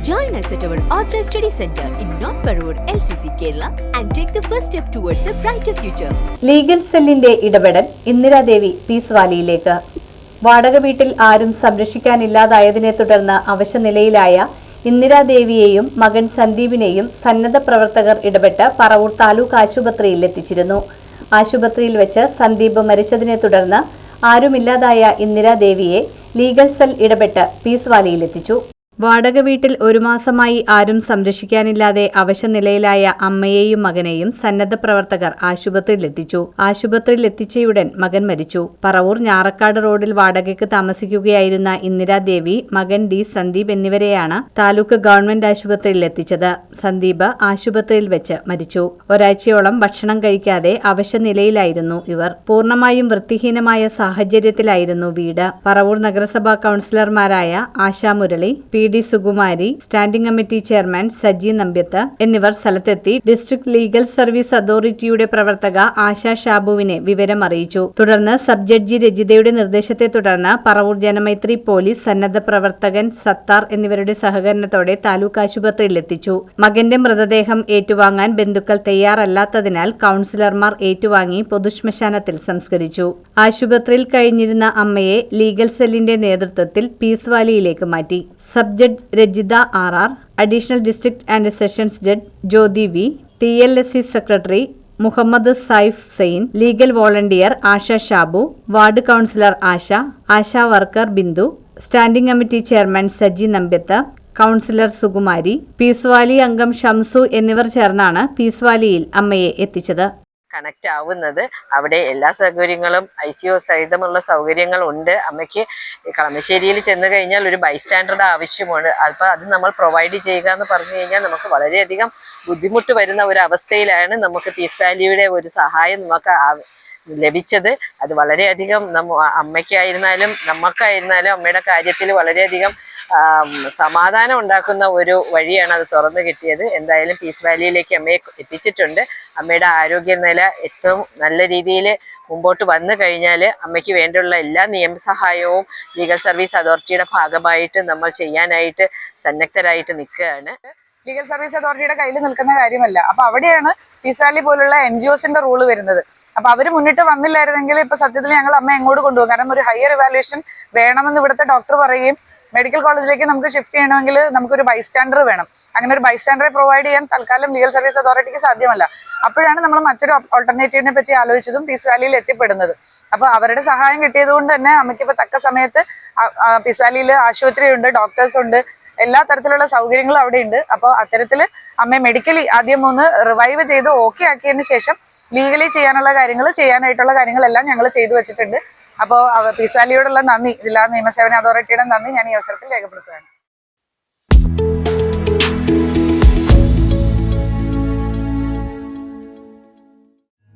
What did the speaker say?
Join us at our Authorized Study Center in North Parur, LCC, Kerala, and take the first step towards a brighter future. Legal സെല്ലിന്റെ ഇടപെടൽ ഇന്ദിരാദേവി പീസ്വാലിയിലേക്ക് വാടക വീട്ടിൽ ആരും സംരക്ഷിക്കാനില്ലാതായതിനെ തുടർന്ന് അവശനിലയിലായ ഇന്ദിരാദേവിയെയും മകൻ സന്ദീപിനെയും സന്നദ്ധ പ്രവർത്തകർ ഇടപെട്ട് പറവൂർ താലൂക്ക് ആശുപത്രിയിൽ എത്തിച്ചിരുന്നു. ആശുപത്രിയിൽ വെച്ച് സന്ദീപ് മരിച്ചതിനെ തുടർന്ന് ആരുമില്ലാതായ ഇന്ദിരാദേവിയെ ലീഗൽ സെൽ ഇടപെട്ട് പീസ് വാലിയിലെത്തിച്ചു വാടക വീട്ടിൽ ഒരു മാസമായി ആരും സംരക്ഷിക്കാനില്ലാതെ അവശനിലയിലായ അമ്മയെയും മകനെയും സന്നദ്ധ പ്രവർത്തകർ ആശുപത്രിയിലെത്തിച്ചു ആശുപത്രിയിലെത്തിച്ചയുടൻ മകൻ മരിച്ചു. പറവൂർ ഞാറക്കാട് റോഡിൽ വാടകയ്ക്ക് താമസിക്കുകയായിരുന്ന ഇന്ദിരാദേവി മകൻ ഡി സന്ദീപ് എന്നിവരെയാണ് താലൂക്ക് ഗവൺമെന്റ് ആശുപത്രിയിൽ എത്തിച്ചത്. സന്ദീപ് ആശുപത്രിയിൽ വെച്ച് മരിച്ചു. ഒരാഴ്ചയോളം ഭക്ഷണം കഴിക്കാതെ അവശനിലയിലായിരുന്നു ഇവർ. പൂർണമായും വൃത്തിഹീനമായ സാഹചര്യത്തിലായിരുന്നു വീട്. പറവൂർ നഗരസഭാ കൌൺസിലർമാരായ Ashamurali P. D Sukumari standing committee chairman Saji Nambiath എന്നിവർ സ്ഥലത്തെത്തി ഡിസ്ട്രിക്ട് ലീഗൽ സർവീസ് അതോറിറ്റിയുടെ പ്രവർത്തക ആശാ ഷാബുവിനെ വിവരം അറിയിച്ചു തുടർന്ന് സബ് ജഡ്ജി രജിതയുടെ നിർദ്ദേശത്തെ തുടർന്ന് പറവൂർ ജനമൈത്രി പോലീസ് സന്നദ്ധ പ്രവർത്തകൻ സത്താർ എന്നിവരുടെ സഹകരണത്തോടെ താലൂക്ക് ആശുപത്രിയിൽ എത്തിച്ചു മകന്റെ മൃതദേഹം ഏറ്റുവാങ്ങാൻ ബന്ധുക്കൾ തയ്യാറല്ലാത്തതിനാൽ കൌൺസിലർമാർ ഏറ്റുവാങ്ങി പൊതുശ്മശാനത്തിൽ സംസ്കരിച്ചു. ആശുപത്രിയിൽ കഴിഞ്ഞിരുന്ന അമ്മയെ ലീഗൽ സെല്ലിന്റെ നേതൃത്വത്തിൽ പീസ് വാലിയിലേക്ക് മാറ്റി. Sub judge Rajitha R R additional district and sessions judge Jyothi V T L S C secretary Muhammad Saif Sain legal volunteer Asha Shabu ward councillor Asha Asha worker Bindu standing committee chairman Saji Nambiath councillor Sukumari peace valley അംഗം ഷംസു എന്നിവർ ചേർന്നാണ് പീസ്വാലിയിൽ അമ്മയെ എത്തിച്ചത്. Connect ആവുന്നത്. അവിടെ എല്ലാ സൗകര്യങ്ങളും I C O സഹിതമുള്ള സൗകര്യങ്ങൾ ഉണ്ട്. അമ്മയ്ക്ക് കളമശ്ശേരിയിൽ ചെന്ന് കഴിഞ്ഞാൽ ഒരു ബൈസ്റ്റാൻഡറുടെ ആവശ്യമാണ്. അപ്പോൾ അത് നമ്മൾ പ്രൊവൈഡ് ചെയ്യുക എന്ന് പറഞ്ഞു കഴിഞ്ഞാൽ നമുക്ക് വളരെയധികം ബുദ്ധിമുട്ട് വരുന്ന ഒരു അവസ്ഥയിലാണ് നമുക്ക് പീസ് വാലിയുടെ ഒരു സഹായം നമുക്ക് ലഭിച്ചത്. അത് വളരെയധികം നമ്മ അമ്മയ്ക്കായിരുന്നാലും നമുക്കായിരുന്നാലും അമ്മയുടെ കാര്യത്തിൽ വളരെയധികം സമാധാനം ഉണ്ടാക്കുന്ന ഒരു വഴിയാണ് അത് തുറന്നു കിട്ടിയത്. എന്തായാലും പീസ് വാലിയിലേക്ക് അമ്മയെ എത്തിച്ചിട്ടുണ്ട്. അമ്മയുടെ ആരോഗ്യനില ഏറ്റവും നല്ല രീതിയിൽ മുമ്പോട്ട് വന്നു കഴിഞ്ഞാൽ അമ്മയ്ക്ക് വേണ്ടിയുള്ള എല്ലാ നിയമസഹായവും ലീഗൽ സർവീസ് അതോറിറ്റിയുടെ ഭാഗമായിട്ട് നമ്മൾ ചെയ്യാനായിട്ട് സന്നദ്ധരായിട്ട് നിൽക്കുകയാണ്. ലീഗൽ സർവീസ് അതോറിറ്റിയുടെ കയ്യിൽ നിൽക്കുന്ന കാര്യമല്ല. അപ്പൊ അവിടെയാണ് പീസ് വാലി പോലുള്ള എൻ ജി റൂൾ വരുന്നത്. അപ്പൊ അവർ മുന്നിട്ട് വന്നില്ലായിരുന്നെങ്കിൽ ഇപ്പൊ സത്യത്തിൽ ഞങ്ങൾ അമ്മ എങ്ങോട്ട് കൊണ്ടുപോകും? കാരണം ഒരു ഹയർ ഇവാലുവേഷൻ വേണമെന്ന് ഇവിടുത്തെ ഡോക്ടർ പറയുകയും മെഡിക്കൽ കോളേജിലേക്ക് നമുക്ക് ഷിഫ്റ്റ് ചെയ്യണമെങ്കിൽ നമുക്കൊരു ബൈസ്റ്റാൻഡർ വേണം. അങ്ങനെ ഒരു ബൈസ്റ്റാൻഡറെ പ്രൊവൈഡ് ചെയ്യാൻ തൽക്കാലം ലീഗൽ സർവീസ് അതോറിറ്റിക്ക് സാധ്യമല്ല. അപ്പോഴാണ് നമ്മൾ മറ്റൊരു ഓൾട്ടർനേറ്റീവിനെ പറ്റി ആലോചിച്ചതും പീസ് വാലിയിൽ എത്തിപ്പെടുന്നത്. അപ്പൊ അവരുടെ സഹായം കിട്ടിയത് കൊണ്ട് തന്നെ അമ്മയ്ക്ക് ഇപ്പൊ തക്ക സമയത്ത് പീസ് വാലിയിൽ ആശുപത്രിയുണ്ട് ഡോക്ടേഴ്സ് ഉണ്ട് എല്ലാ തരത്തിലുള്ള സൗകര്യങ്ങളും അവിടെ ഉണ്ട് അപ്പോൾ അത്തരത്തിൽ അമ്മയെ മെഡിക്കലി ആദ്യം ഒന്ന് റിവൈവ് ചെയ്ത് ഓക്കെ ആക്കിയതിന് ശേഷം ലീഗലി ചെയ്യാനുള്ള കാര്യങ്ങൾ ചെയ്യാനായിട്ടുള്ള കാര്യങ്ങളെല്ലാം ഞങ്ങൾ ചെയ്തു വെച്ചിട്ടുണ്ട്. അപ്പോൾ പീസ് വാലിയോടുള്ള നന്ദി. ജില്ലാ നിയമസേവന അതോറിറ്റിയുടെ നന്ദി ഞാൻ ഈ അവസരത്തിൽ രേഖപ്പെടുത്തുകയാണ്.